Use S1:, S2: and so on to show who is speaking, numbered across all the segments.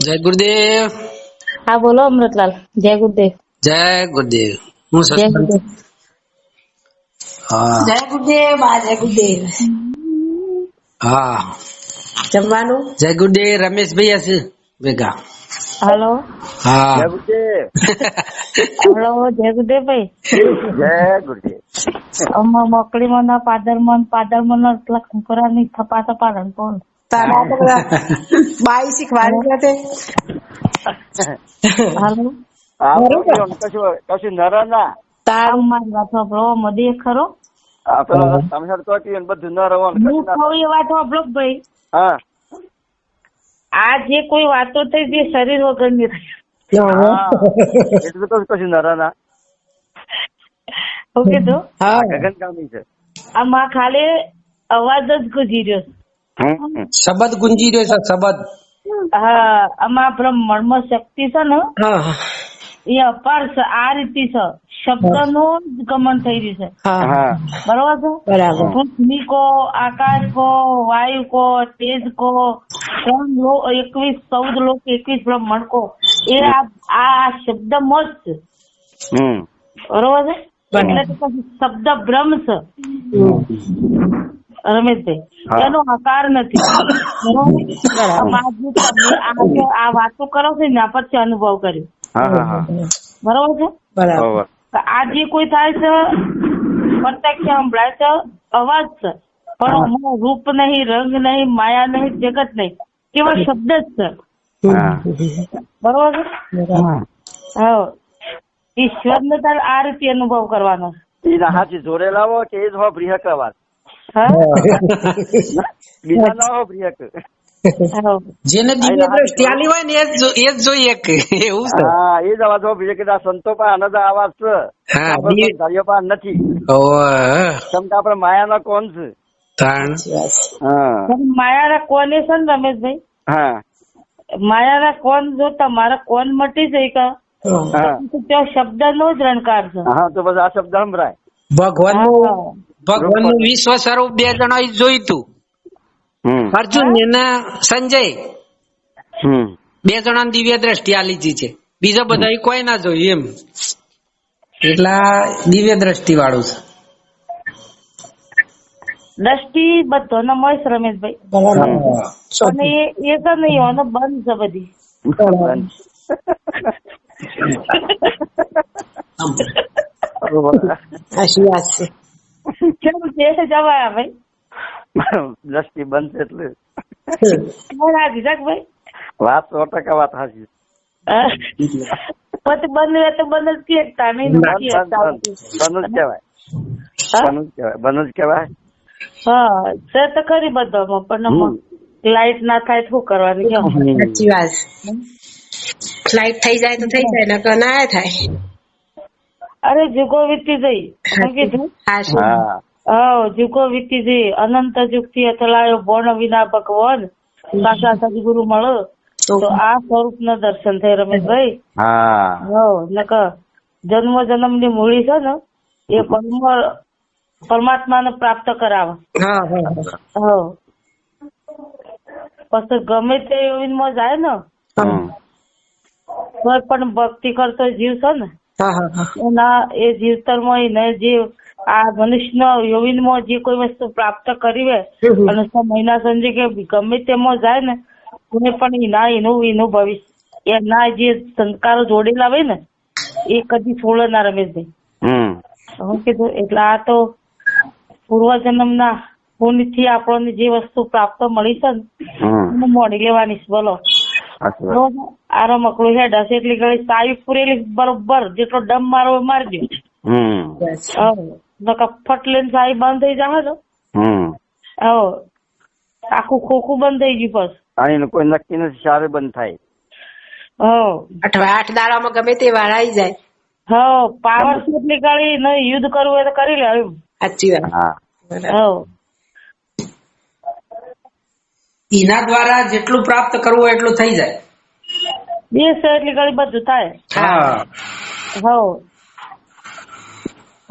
S1: જય ગુરુદેવ.
S2: હા બોલો અમૃતલાલ. જય ગુરુદેવ.
S1: જય ગુરુદેવ. હું
S2: જય
S1: સત્સંગ
S2: ગુરુદેવ.
S1: હા.
S3: જય ગુરુદેવ બા જય ગુરુદેવ.
S1: હા.
S3: જમવાનું?
S1: જય ગુરુદેવ રમેશભાઈ હશે. ભેગા.
S2: હલો.
S1: હા.
S4: જય ગુરુદેવ.
S2: હલો જય ગુરુદેવ ભાઈ
S4: જય ગુરુદેવ.
S2: મોકલી મોકળીમાં પાદર મન પાદર મન એટલા ખંખરાની થપા થપા રણપોળ
S3: તારા બાઈ શીખવાડી સાથે.
S2: હાલો.
S4: આ કશું કશું નર ના?
S2: તારું મારી વાત સાંભળો મદી ખરો.
S4: તમે બધું નર હોવાનું
S2: હું
S4: ના
S2: કહું એ વાત સાંભળો ભાઈ?
S4: હા.
S2: આ જે કોઈ વાતો થઈ તે શરીર વગરની થઈ
S4: તો કશું
S2: ઓકે તો
S3: હા
S4: ગગનગામી છે.
S2: આમાં ખાલી અવાજ જ ગુજી રહ્યો.
S1: શબ્દ ગુંજી રહ્યો છે શબ્દ.
S2: હા આમાં બ્રહ્માંડમાં શક્તિ છે ને?
S1: હા.
S2: એ અપાર છે આ રીતે છે. શબ્દનું જ ગમન થઈ રહ્યું છે.
S3: હા.
S4: હા.
S2: બરોબર છે?
S3: બરાબર.
S2: પૃથ્વી કો આકાશ કો વાયુ કો તેજ કો ત્રણ લો એકવીસ ચૌદ લોક એકવીસ બ્રહ્માંડ કો એ આ આ શબ્દમાં જ છે. બરોબર છે? એટલે શબ્દ બ્રહ્મ છે. રમેશભાઈ એનો આકાર નથી. આ જે તમે આ જે આ વાતો કરો છો ને આ પછી અનુભવ કર્યો.
S4: હા હા હા.
S2: બરોબર છે?
S3: બરાબર.
S2: આ જે કોઈ થાય છે પ્રત્યક્ષ સંભળાય છે અવાજ છે પણ હું. રૂપ નહીં રંગ નહીં માયા નહીં જગત નહીં કેવા શબ્દ જ છે. બરોબર હા. ઈશ્વર ને તારે આ રીતે અનુભવ કરવાનો.
S4: એ હાથી જોડે લાવો કે એ જ હો બ્રિહક અવાજ
S2: હા.
S4: બીજા ના હા.
S1: જેને દિવ્ય દ્રષ્ટિ આલી હોય ને એ જ જોઈએ કે એવું છે.
S4: હા એ જ અવાજ હો બીજે આ સંતો પણ આનંદ અવાજ છે.
S1: હા
S4: આપણે
S1: દિવ્ય-
S4: સંતાડીઓ નથી. કેમ કે આપણે માયાના કોણ છે?
S1: તાણ.
S4: માયા
S2: પણ માયાના કોને છે ને રમેશભાઈ?
S4: હા.
S2: માયાના કોણ જો તમારા કોણ મટી જાય કા
S4: હા.
S2: તો ત્યાં શબ્દ નો જ રણકાર છે.
S4: હા તો બસ આ શબ્દ સંભળાય.
S1: ભગવાન
S2: ભગવાન
S1: ભગવાનનું વિશ્વ સ્વરૂપ બે જણા જોઈતું
S4: હમ
S1: અર્જુન ને સંજય.
S4: હમ.
S1: બે જણા દિવ્ય દ્રષ્ટિ આ લીધી છે. બીજા બધા કોઈ ના જોયું એમ. એટલા દિવ્ય દ્રષ્ટિ વાળું છે.
S2: દ્રષ્ટિ બધો ને મળશે રમેશભાઈ અને એ એ તો નહીં હોય બંધ છે બધી.
S3: સાચી વાત છે.
S2: કેમ છે જવાયા ભાઈ?
S4: દ્રષ્ટિ બંધ એટલે.
S2: કોણ આ દીધા કે ભાઈ
S4: વાત સો ટકા વાત
S2: હાજી પછી બંધ રહે તો બંધ જ કે તમે
S4: બંધ જ કહેવાય બંધ જ કહેવાય. બંધ જ કહેવાય.
S2: હા છે તો ખરી બધામાં પણ લાઈટ ના થાય શું કરવાની
S3: સાચી વાત. લાઈટ થઈ જાય તો થઈ જાય નકર ના થાય.
S2: અરે જુગો વીતી જઈ કીધું?
S3: હા. શું
S4: જુકો
S2: હા જુગો વીતી જઈ અનંતથી અથડાયો વર્ણ વિના. ભગવાન સાચા સદગુરુ મળો. તો આ સ્વરૂપ ના દર્શન થાય રમેશભાઈ.
S4: હા.
S2: હો નકર જન્મ જન્મની મૂડી છે ને એ પરમ પરમાત્મા ને પ્રાપ્ત કરાવે.
S3: હા હા
S2: હો. પછી ગમે તે માં જાય ને કોઈ પણ ભક્તિ કરતો જીવ છે ને
S3: હા હા હા.
S2: એના એ જીવતરમાં એને જે આ મનુષ્ય યોગીનમાં જે કોઈ વસ્તુ પ્રાપ્ત કરી હોય. અને મહિના સંજે કે ગમે તેમાં જાય ને એને પણ એના એનું એનું ભવિષ્ય એના જે સંસ્કારો જોડેલા હોય ને એ કદી છોડે ના રમેશભાઈ
S4: હમ.
S2: હું કીધું એટલે આ તો પૂર્વજન્મના પુણ્યથી આપણને જે વસ્તુ પ્રાપ્ત મળી છે ને મોડી લેવાની છે બોલો. આરો રમકડું હેડ હશે એટલી ઘણી સાવી પૂરેલી બરોબર જેટલો ડમ મારો એ મારી દો
S4: હમ
S2: નકર ફટ લઈને સાવી બંધ થઈ જાય ને
S4: હમ.
S2: હવ. આખું ખોખું બંધ થઈ ગયું બસ.
S4: એનું કોઈ નક્કી નથી સારે બંધ થાય.
S2: હવ.
S3: અઠવા આઠ દાડામાં ગમે તે વાર આવી જાય.
S2: હો પાવર એટલી ઘડી ને યુદ્ધ કરવું હોય તો કરી લે એમ.
S3: સાચી વાત.
S4: હા.
S1: એના દ્વારા જેટલું પ્રાપ્ત કરવું એટલું થઈ જાય.
S2: બે છે એટલી ઘડી બધું થાય.
S1: હા.
S2: હવ.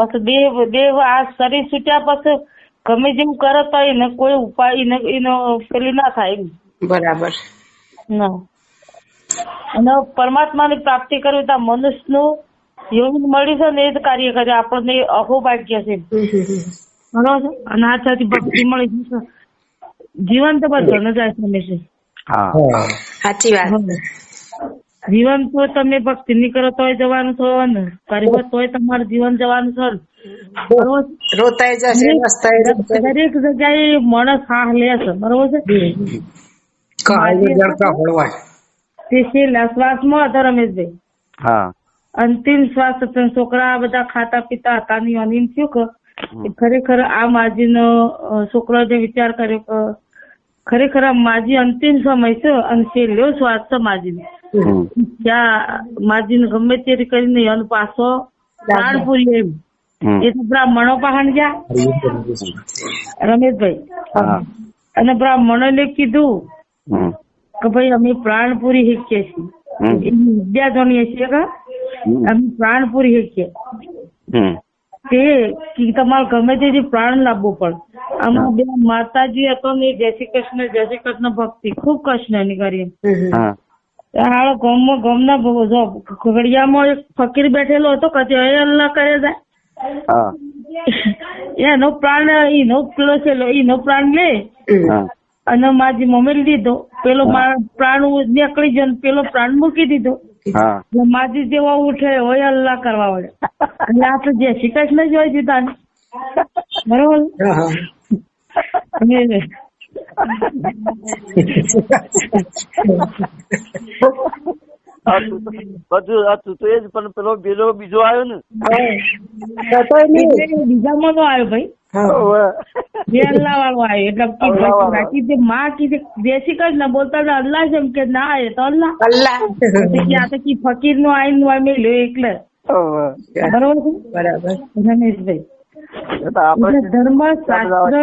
S2: પછી બે બે આ શરીર છૂટ્યા પછી ગમે જેમ કરે તો એને કોઈ ઉપાય એને એનો પેલી ના થાય
S3: બરાબર.
S2: ના. અને પરમાત્માની પ્રાપ્તિ કરવી તો મનુષ્યનું યોગ મળી છે ને એ જ કાર્ય કરે આપણને અહોભાગ્ય છે. બરોબર અને આ સાથે ભક્તિ મળી જશે જીવન તો બધું જાય છે.
S3: સાચી વાત.
S2: જીવન તો તમે ભક્તિ નહીં કરો તોય જવાનું છો ને કરી તોય તમારું જીવન જવાનું છે. ને.
S3: રોતાય જશે
S2: દરેક જગ્યાએ માણસ સાહ લે છે બરોબર છે? છેલ્લા શ્વાસમાં હતા રમેશભાઈ.
S4: હા.
S2: અંતિમ શ્વાસ છોકરા બધા ખાતા પીતા હતા ને અનિમ થયું કે ખરેખર આ માજીનો છોકરો જે વિચાર કર્યો કે ખરેખર આ માજી અંતિમ સમય છે અને છેલ્લો શ્વાસ છે માજીનો.
S4: હમ.
S2: ત્યાં માજીને ગમે તે કરીને એનો પાછો પ્રાણપુરી એમ. એ તો બ્રાહ્મણો પહાણ ગયા. રમેશભાઈ.
S4: અને
S2: અને બ્રાહ્મણોને કીધું કે ભાઈ અમે પ્રાણપુરી શીખીએ છીએ. વિદ્યા જાણીએ છીએ કે? અમે પ્રાણપુરી શીખીએ તે કે તમારે ગમે તે પ્રાણ લાવવો પડે. આમાં બે માતાજી હતો ને જય શ્રી કૃષ્ણ જય શ્રી કૃષ્ણ ભક્તિ. ખૂબ કૃષ્ણની કરી
S3: હમ, ગમ
S4: હા
S2: હાલો ગામમાં જો ઘડિયામાં એક ફકીર બેઠેલો હતો કે એ અલ્લાહ કરે જાય એનો પ્રાણ એનો પેલો છે એનો પ્રાણ લે. અને માજી મમ્મી દીધો. પેલો મા- પ્રાણ નીકળી ગયો ને પેલો પ્રાણ મૂકી દીધો. માજી જેવા ઉઠે હોય અલ્લાહ કરવા વળે. એટલે આપણે જે શ્રી કૃષ્ણ જોઈ દીધા ને. બરોબર?
S3: હા, હા.
S2: અને
S4: આ તું તો- બધું તો એ જ પણ પેલો પેલો બીજો આવ્યો ને.
S2: બીજામાં નો આવ્યો ભાઈ. અલ્લાહ વાળો આવ્યો એટલે. બાકી જે માં કીધે દેશી જ ના બોલતા અલ્લાહ છે એમ કે ના એ તો અલ્લાહ.
S3: અલ્લાહ.
S2: તો કે આ તો કી ફકીર નો આઈન નો આ મેલ્યો એટલે બરોબર
S3: બરાબર.
S2: રમેશભાઈ.
S4: આપણે
S2: ધર્મ શાસ્ત્ર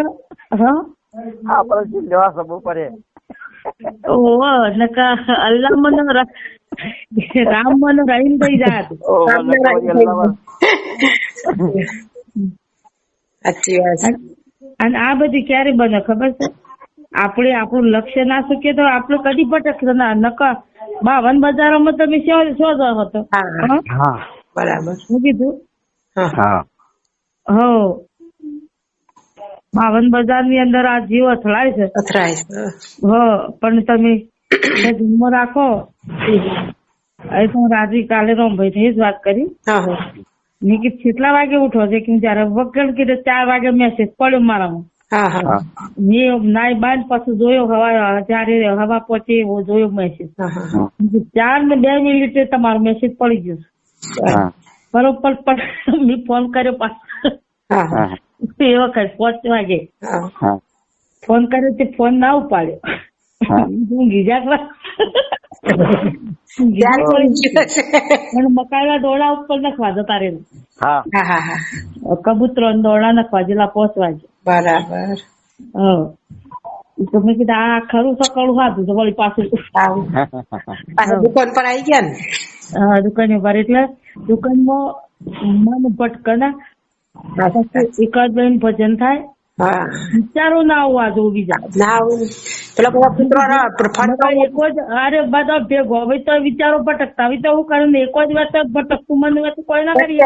S2: હા?
S4: આપણે લેવા સબો પડે?
S2: ઓહો નકા અલ્લાહ મને ર- રામ મને રહીમ થઈ
S4: ઓવે, અલ્લાહ
S3: સાચી વાત.
S2: અને આ બધી ક્યારે બને ખબર છે? આપણે આપણું લક્ષ્ય ના શકીએ તો આપણે કદી ભટકશે ના. નકા બાવન બજારોમાં તમે શો શો જ હતો
S3: હા.
S2: હા?
S4: હા.
S3: બરાબર.
S2: શું કીધું?
S3: હા.
S4: હા.
S2: હો બાવન બજારની અંદર આ જીવ અથડાય છે.
S3: અથડાય છે.
S2: હ પણ તમે જન્મ રાખો. એ તો હું રાજી કાલે રોમભાઈ થી જ વાત કરી. મેં કીધું કેટલા વાગે ઉઠો છે? કે જયારે વગર કીધું ચાર વાગે મેસેજ પડ્યો મારામાં.
S3: હા હા.
S4: હા.
S2: મેં નાઈ બાંધ પછી જોયો હવા જયારે હવા પહોંચે એવો જોયો મેસેજ
S3: હા હા.
S2: ચાર ને બે મિનિટે તમારો મેસેજ પડી ગયો બરોબર પણ મેં ફોન કર્યો પાછો.
S3: હા.
S2: એ વખત પાંચ વાગે.
S3: હા.
S4: હા.
S2: ફોન કર્યો તે ફોન ના ઉપાડ્યો.
S4: હા.
S2: હું ગીજા
S3: ત્યારે પડી ગયું હશે.
S2: પણ મકાઈના દોડા ઉપર નખવા જતા રહેલું.
S4: હા.
S3: હા હા હા.
S2: કબૂતરો દોડા નખવા જેલા પહોંચવા છે
S3: બરાબર.
S2: હા. તો મેં કીધું આ ખરું સકળું હાથું તો વળી પાછું.
S3: દુકાન પર આવી ગયા ને?
S2: દુકાને ઉપર એટલે દુકાનમાં મન ભટકના પછી એકાદ બેન ભજન થાય?
S3: હા.
S2: વિચારો ના આવવા જો બીજા
S3: ના આવું. પેલા બધા પુત્રો
S2: એક જ અરે બધા ભેગો. હવે તો વિચારો ભટકતા. હવે તો હું કરું ને એક જ વાત ભટકતું મને વાત કોઈ ના કરી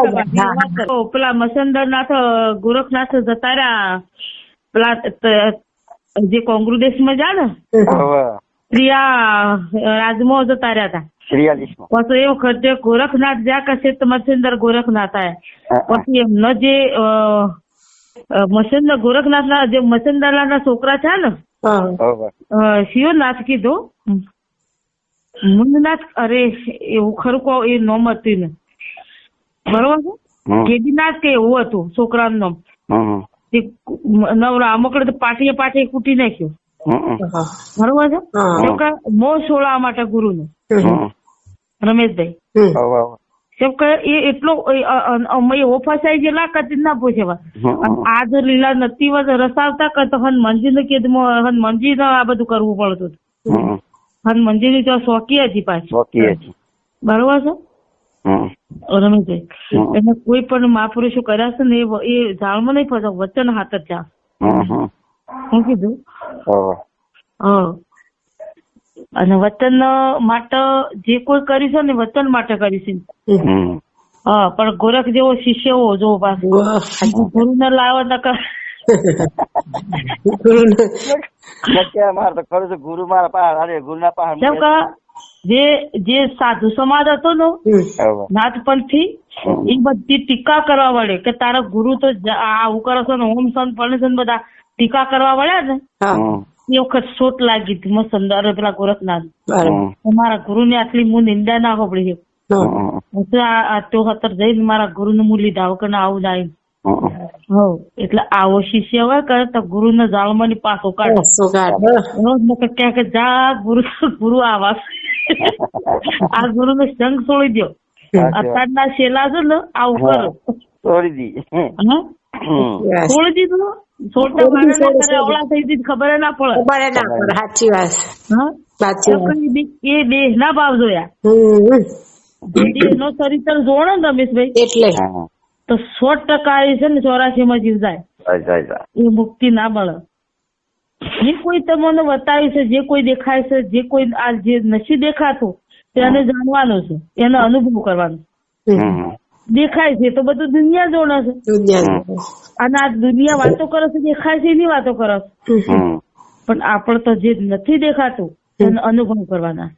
S2: પેલા મસંદર મસંદરનાથ ગોરખનાથ જતા રહ્યા પેલા જે જે કોંગ્રેસમાં જા ને પ્રિયા રાજમો જતા રહ્યા હતા.
S4: ત્રિયાલીસમાં
S2: પછી એ વખતે ગોરખનાથ જ્યાં કશે તો મસંદર ગોરખનાથ આયા. પછી એમનો જે મસંદર ગોરખનાથના જે ના છોકરા છે ને શિવનાથ કીધું. મુંદનાથ અરે એવું ખરું કહો એ નોમ હતું ને. બરોબર છે? કેદીનાથ કે એવું હતું છોકરાનું નામ. તે નવરા અમકડે તો પાટીએ પાટીએ કૂટી નાખ્યું. બરોબર છે? મોં છોડવા માટે ગુરુનું.
S4: હમ.
S2: રમેશભાઈ. કેમ કે એ એટલો એવો અ, ગયેલા કદી ના પૂછેવા. આ જો લીલા નથી રસાવતા કે તો હનુમાનજી ને કીધું હનુમાનજી ને આ બધું કરવું પડતું હતું. હનુમાનજી ની તો શોકી હતી પાછી. બરોબર છે? રમેશભાઈ. એને કોઈ પણ મહાપુરુષો કર્યા છે ને એ જાળમાં નહીં ફસાવ વચન હાથ જ જા હું કીધું? હા. અને વતન માટે જે કોઈ કરીશ છે ને વતન માટે કરીશ છે. હા પણ ગોરખ જેવો શિષ્ય હોવો જો પાછો. ગુરુ ને લાવો
S4: તો ગુરુ મારા પાસે અરે ગુરુના પાસે
S2: જે જે સાધુ સમાજ હતો ને નાથપંથી એ બધી ટીકા કરવા વળે કે તારા ગુરુ તો આવું કરો છો ને ઓમ સન પરણસન બધા ટીકા કરવા વળ્યા ને? એ વખત ચોટ લાગી હતી મસ્ત અંદર પેલા ગોરખનાથ મારા ગુરુ ને આટલી હું નિંદા ના હોબળી
S1: હા.
S2: તો આ તો હતર જઈને મારા ગુરુ ને હું લીધા વગર આવું જાય
S4: હમ
S2: હો. એટલે આવો શિષ્ય હોય કરે તો ગુરુ ને જાળમાં ની પાછો કાઢો. ક્યાંક જા ગુરુ ગુરુ આવા આ ગુરુ નો સંગ છોડી દો અત્યારના શેલા છે ને આવું કરો.
S4: છોડી દી.
S2: છોડી દીધું ના કરે અવળા થઈ હતી ખબર ના પડે.
S1: ખબર ના પડે સાચી વાત. સાચી વાત.
S2: એ બી- દેહ ના ભાવ જોયા. દેહ નો ચરિત્ર જોવો ને રમેશભાઈ.
S1: એટલે.
S2: તો સો ટકા આવી છે ને ચોરાસી માં જીવ જાય.
S4: જાય જાય જાય.
S2: એ મુક્તિ ના મળે. જે કોઈ તમને બતાવ્યું છે જે કોઈ દેખાય છે જે કોઈ આ જે નથી દેખાતું તેને જાણવાનું છે. એનો અનુભવ કરવાનો દેખાય છે તો બધું દુનિયા જોડે છે. અને આ દુનિયા વાતો કરે છે દેખાય છે એની વાતો કરે પણ આપણે તો જે નથી દેખાતું એનો અનુભવ કરવાના.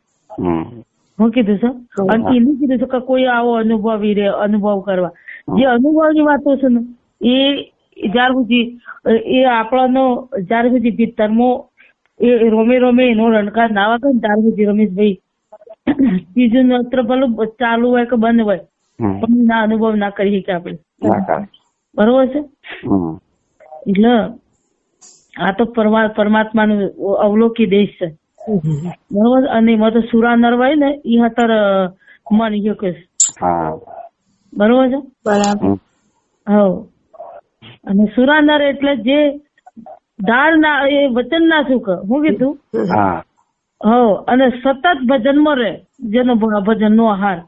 S2: હું કીધું છે? અને એનું કીધું છે કે કોઈ આવો અનુભવી રે અનુભવ કરવા. જે અનુભવની વાતો છે ને એ જ્યાર સુધી એ આપણનો જ્યાર સુધી ભીતરમાં એ રોમે રોમે એનો રણકાર ના વાગે ને ત્યાર સુધી રમેશભાઈ બીજું નત્ર ભલે ચાલુ હોય કે બંધ હોય પણ અનુભવ ના કરી શકીએ આપણે. બરોબર છે? એટલે આ તો પરમાત્મા પરમાત્માનું અવલોકી દેશ છે. બરોબર? અને એમાં તો સુરા નર હોય ને એ હતર મન ગયો કે. બરોબર છે?
S1: બરાબર.
S2: હવ. અને સુરાનર એટલે જે દાળ ના એ વચન ના સુખ હું કીધું?
S4: હા.
S2: હવ. અને સતત ભજનમાં રહે જેનો ભજન નો આહાર.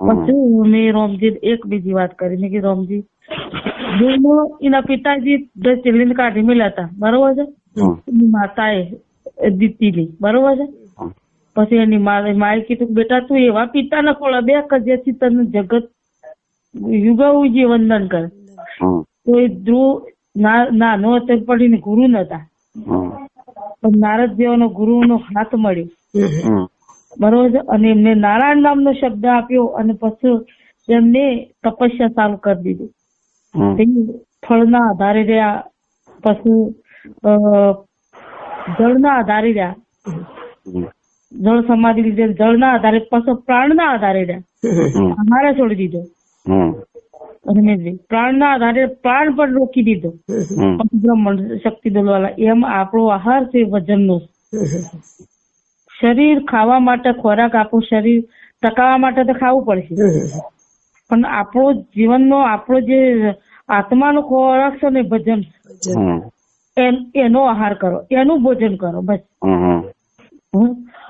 S2: પછી મેં રોમજી એક બીજી વાત કરી મેં કે રોમજી જો એના પિતાજી દસ ચીલીને કાઢી મેલ્યા હતા બરોબર છે? એની માતાએ દીતીલી બરોબર છે? પછી એની મા માએ કીધું બેટા તું એવા પિતાને ખોળા બે કે જેથી તને જગત યુગાઉજી વંદન કરે. તો એ ધ્રુવ ના- નાનો હતો પડીને ગુરુ નતા. પણ નારદ જેવાનો ગુરુનો હાથ મળ્યો. બરોબર અને એમને નારાયણ નામનો શબ્દ આપ્યો અને પછી એમને તપસ્યા ચાલુ કરી દીધી. ફળના આધારે રહ્યા પછી જળના આધારે રહ્યા. જળ સમાધિ લીધે જળના આધારે પછી પ્રાણના આધારે રહ્યા. અમારે છોડી દીધો. પ્રાણના આધારે પ્રાણ પણ રોકી દીધો. બ્રહ્મણ શક્તિ દોલવાલા એમ આપણો આહાર છે વજનનો. શરીર ખાવા માટે ખોરાક આપણું શરીર ટકાવવા માટે તો ખાવું પડશે. પણ આપણો જીવનનો આપણો જે આત્માનો ખોરાક છે ને ભજન એનો આહાર કરો એનું ભોજન કરો બસ?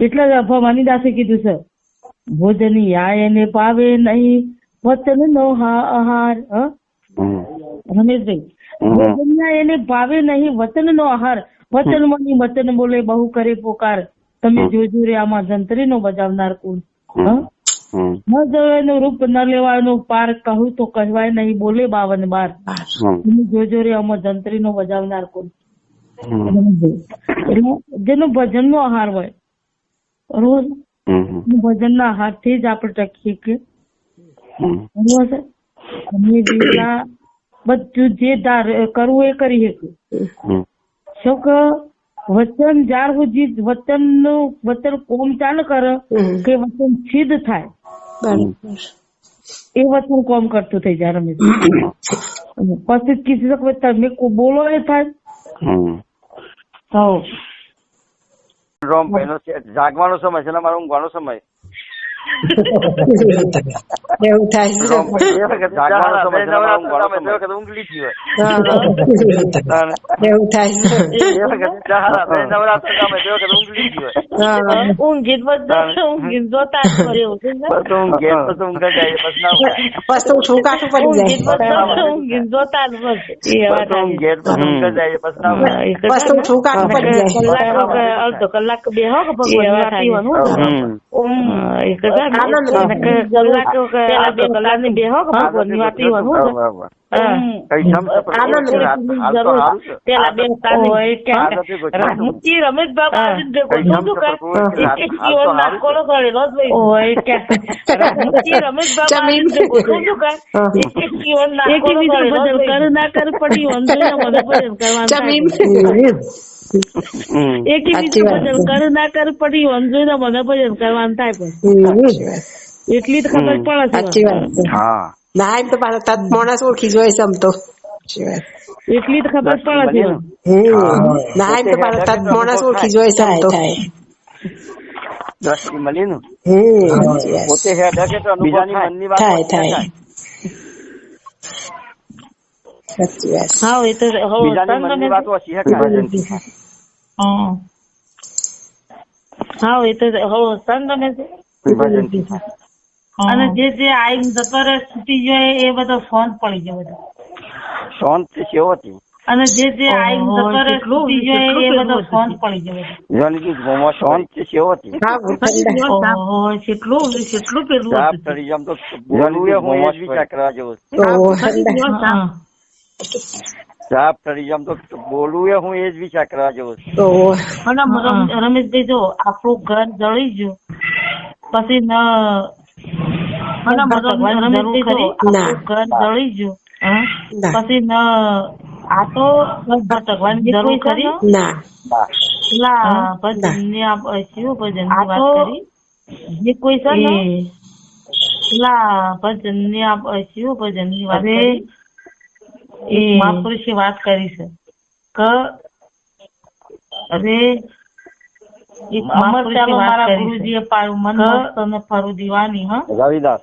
S2: એટલે જ ભવાની દાસે કીધું છે. ભોજન યા એને પાવે નહીં વચન નો આહાર રમેશભાઈ
S4: હમ.
S2: ભોજનના એને ભાવે નહીં વચન નો આહાર વચન મની વચન બોલે બહુ કરે પોકાર. તમે જોજો રે આમાં જંત્રી નો બજાવનાર કોણ? ન જવાનું રૂપ ન લેવાનું પાર કહું તો કહેવાય નહીં બોલે બાવન બાર. તમે જોજો રે આમાં જંત્રી નો બજાવનાર કોણ? એટલે જેનો ભજન નો આહાર હોય. રોજ ભજન ના આહારથી જ આપણે ટકીએ કે?
S4: હમ.
S2: બરોબર અને બધું જે કરવું એ કરી શકીએ. શું વચન જ્યાર સુધી વચનનું વચન કોમ ચાલુ કરે કે વચન સિદ્ધ થાય. એ વચન કોમ કરતું થઈ જાય રમેશ. પછી કીધું શકો તમે કો- બોલો એ થાય. હા
S4: રોમ પહેલો જાગવાનો સમય છે ને મારો ઊંઘવાનો સમય.
S3: એવું થાય
S4: ઊંઘ ઊંઘ
S2: જોતા
S4: ઊંઘ
S2: જોતા
S3: પડી જાય
S2: કલાક અડધો કલાક બે હો ભગવાન વાતી ને.
S3: આનંદ
S2: કે કલાક કે અડધો કલાકની બે હો કે ભગવાનની વાતી હોય
S4: બરાબર, બરાબર.
S2: હા.
S4: કઈ સમસે પણ
S3: આનંદ
S4: હાલ- હાલ તો હારું છે.
S2: પેલા બે તાની હોય કે
S4: હાલ નથી કોઈ થતું.
S2: રમતી રમેશ બાબા આજે જ ભેગો
S4: કઈ
S2: થયું
S4: સમસે
S2: કે
S4: પણ કોઈ હાલ-
S2: એક
S4: હાલ તો
S2: જીવન
S4: હારું
S2: નાખોડો કરેલો જ ભાઈ. હોય કે રમતી રમેશ બાબા આજે જ ભેગો થયું કે એક એક જીવન નાખોડો કરેલો જ ભાઈ. ના કર પડી. કર ના કર પડી વંજોઈને મને ભજન કરવાનું થાય પણ. એટલી જ ખબર પડે
S3: સાચી વાત.
S4: હા.
S3: ના એમ તો પાછા તત માણસ ઓળખી જોઈ છે આમ તો.
S2: એટલી જ ખબર પણ
S3: હમ. ના એમ તો પાછા તત માણસ ઓળખી જોઈ છે આમ તો
S4: દ્રષ્ટિ મળી ને
S3: હમ. સાચી વાત.
S4: પોતે હેડ હકે તો
S5: બીજાની મનની વાત
S3: થાય થાય
S5: થાય.
S3: સાચી વાત
S2: હા એ તો હવે
S5: બીજાની
S2: સંત
S5: મનની વાત ઓછી હકાય.
S2: હા. એ તો
S4: વિભાજનથી થાય.
S2: અને જે જે આઈ જતો રહે છૂટી જાય એ બધો ફોન પડી જાય બધો.
S4: શાંતિ સેવતી
S2: અને જે જે આઈ જતો રહે છૂટી જાય એ બધો ફોન પડી જાય
S4: જાનકી ગોમાં શાંતિ સેવતી
S3: હા
S2: ઓહો, કેટલું કેટલું પેલું
S4: સાપ
S2: હતું.
S4: જામ તો બોલવું એ હું એ જ વિચાર કરવા જેવો.
S2: હા.
S4: સાપ જામ તો બોલવું એ હું એ જ વિચાર કરવા જેવું
S2: અને રમેશભાઈ જો આપણું ઘર જળી ગયું પછી ન
S3: ના. ના.
S2: પછી આ તો ભટકવાની જરૂર ખરી?
S3: ના.
S2: પેલા ભજનની આપ શિવ ભજનની વાત કરી? જે કોઈ છે ને. શિવ ભજનની વાત કરી. મહાપુરુષે વાત કરી છે. કે હવે એક મહાપુરુષે વાત કરી છે. મન મસ્ત અને ફરું દીવાની હા?
S5: રવિદાસ.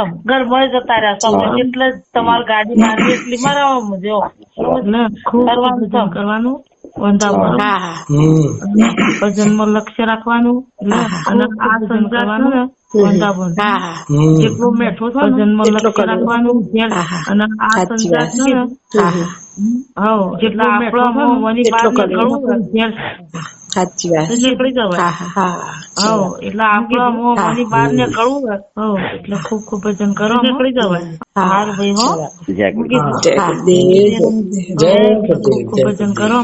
S2: કરવાનું છે જતા રહ્યા તમે એટલે તમારે ગાડી મારવી એટલી મરાવા જો કરવાનું વંદાવન લક્ષ્ય રાખવાનું અને આ સંસાર ને વંદાવન જેટલું મેઠું લક્ષ્ય રાખવાનું અને આ
S3: સાચી
S2: છે ને
S3: હા હા.
S2: જેટલું આપણો નીકળવું ઘેર
S3: સાચી વાત.
S2: નીકળી જવાય.
S3: હા
S2: એટલે આપણા મોં વની બહાર નીકળવું હોય. એટલે ખૂબ ખૂબ ભજન કરો નીકળી જવાય. હાર ભાઈ હો.
S4: જય ગુરુ.
S3: જય ગુરુદેવ.
S2: ખૂબ ભજન કરો